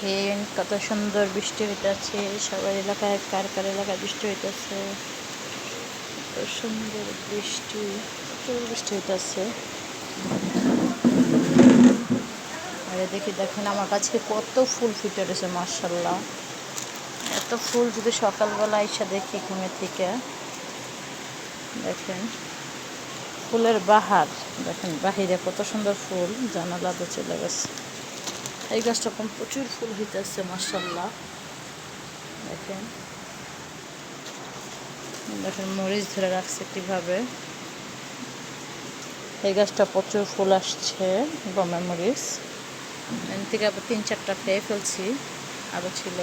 দেখেন কত সুন্দর বৃষ্টি হইতেছে, সবার এলাকায় কার কার এলাকায় বৃষ্টি হইতেছে। কত সুন্দর বৃষ্টি প্রচুর বৃষ্টি হইতেছে। আরে দেখি, দেখেন আমার কাছে কত ফুল ফুটে রয়েছে মার্শাল্লাহ এত ফুল যদি সকালবেলা এসে দেখি ঘুমের থেকে দেখেন, ফুলের বাহার, দেখেন বাহিরে কত সুন্দর ফুল, জানালাতে চলে গেছে। এই গাছটা কম প্রচুর ফুল হইতেছে মার্শাল্লাহ দেখেন। দেখেন, মরিচ ধরে রাখছে কীভাবে। এই গাছটা প্রচুর ফুল আসছে গমে মরিচ। এখান থেকে আবার তিন চারটা পেয়ে ফেলছি, আরও ছিল।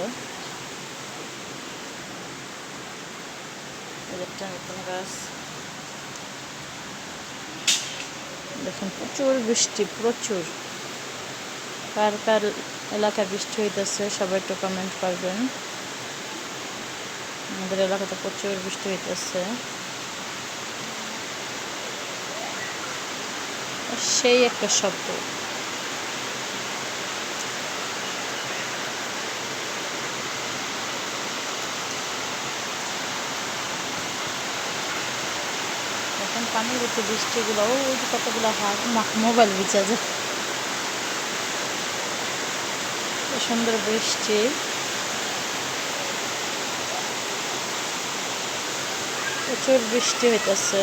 নতুন গাছ। দেখুন, প্রচুর বৃষ্টি, প্রচুর। কার কার এলাকায় বৃষ্টি হইতেছে, সবাই একটু কমেন্ট করবেন। আমাদের এলাকাতে প্রচুর বৃষ্টি হইতেছে। সেই একটা শব্দ। এখন পানির উপর বৃষ্টিগুলো, ওই কতগুলো হাত মোবাইল ভিজা যায় কি সুন্দর বৃষ্টি। প্রচুর বৃষ্টি হইতেছে।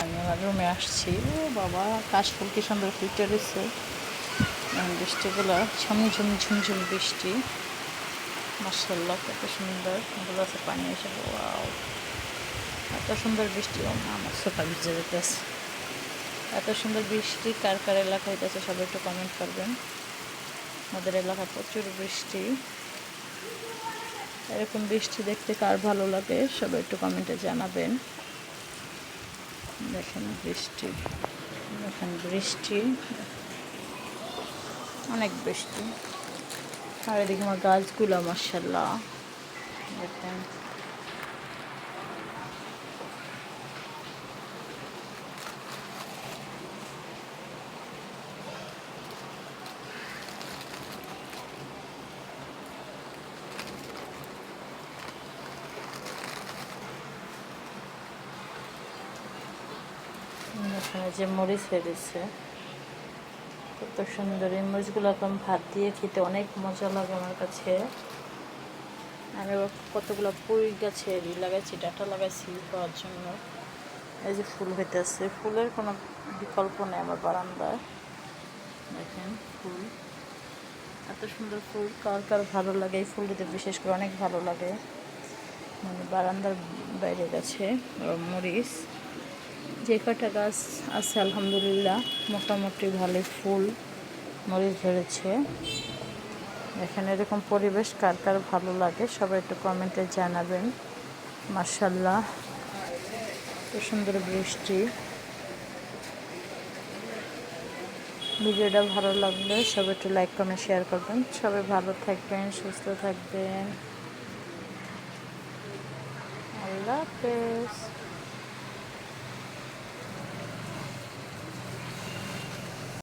আমি আমার রুমে আসছি। ও বাবা, কাশফুল কি সুন্দর ফুটে রয়েছে বৃষ্টিগুলো ঝুমঝুম ঝুমঝুম বৃষ্টি। মার্শাল্লাহ কত সুন্দর। এগুলো আছে পানি এসে এত সুন্দর বৃষ্টি আমার সোফা ভিজে যেতেছে এত সুন্দর বৃষ্টি কার কার এলাকা হইতেছে, সবাই একটু কমেন্ট করবেন। আমাদের এলাকায় প্রচুর বৃষ্টি। এরকম বৃষ্টি দেখতে কার ভালো লাগে, সবাই একটু কমেন্টে জানাবেন। দেখেন বৃষ্টি দেখেন বৃষ্টি। অনেক বৃষ্টি। আর এদিকে আমার গাছগুলো মার্শাল্লাহ দেখেন। এখানে যে মরিচ হয়েছে কত সুন্দর। এই মরিচগুলো এখন ভাত দিয়ে খেতে অনেক মজা লাগে আমার কাছে। আমি কতগুলো পুঁই গাছে লাগাইছি, ডাটা লাগাইছি খাওয়ার জন্য। এই যে ফুল হইতেছে, ফুলের কোনো বিকল্প নেই আমার বারান্দায়। দেখেন, ফুল। এত সুন্দর ফুল, কার কার ভালো লাগে এই ফুলটিতে বিশেষ করে অনেক ভালো লাগে। মানে বারান্দার বাইরে গেছে মরিচ। যে কটা গাছ আছে, আলহামদুলিল্লাহ, মোটামুটি ভালো ফুল, মরিচ ধরেছে। এখানে এরকম পরিবেশ কার কার ভালো লাগে, সবাই একটু কমেন্টে জানাবেন। মার্শাল্লাহ সুন্দর বৃষ্টি। ভিডিওটা ভালো লাগলে সবাই একটু লাইক কমেন্ট শেয়ার করবেন। সবাই ভালো থাকবেন, সুস্থ থাকবেন। আল্লাহ হাফেজ।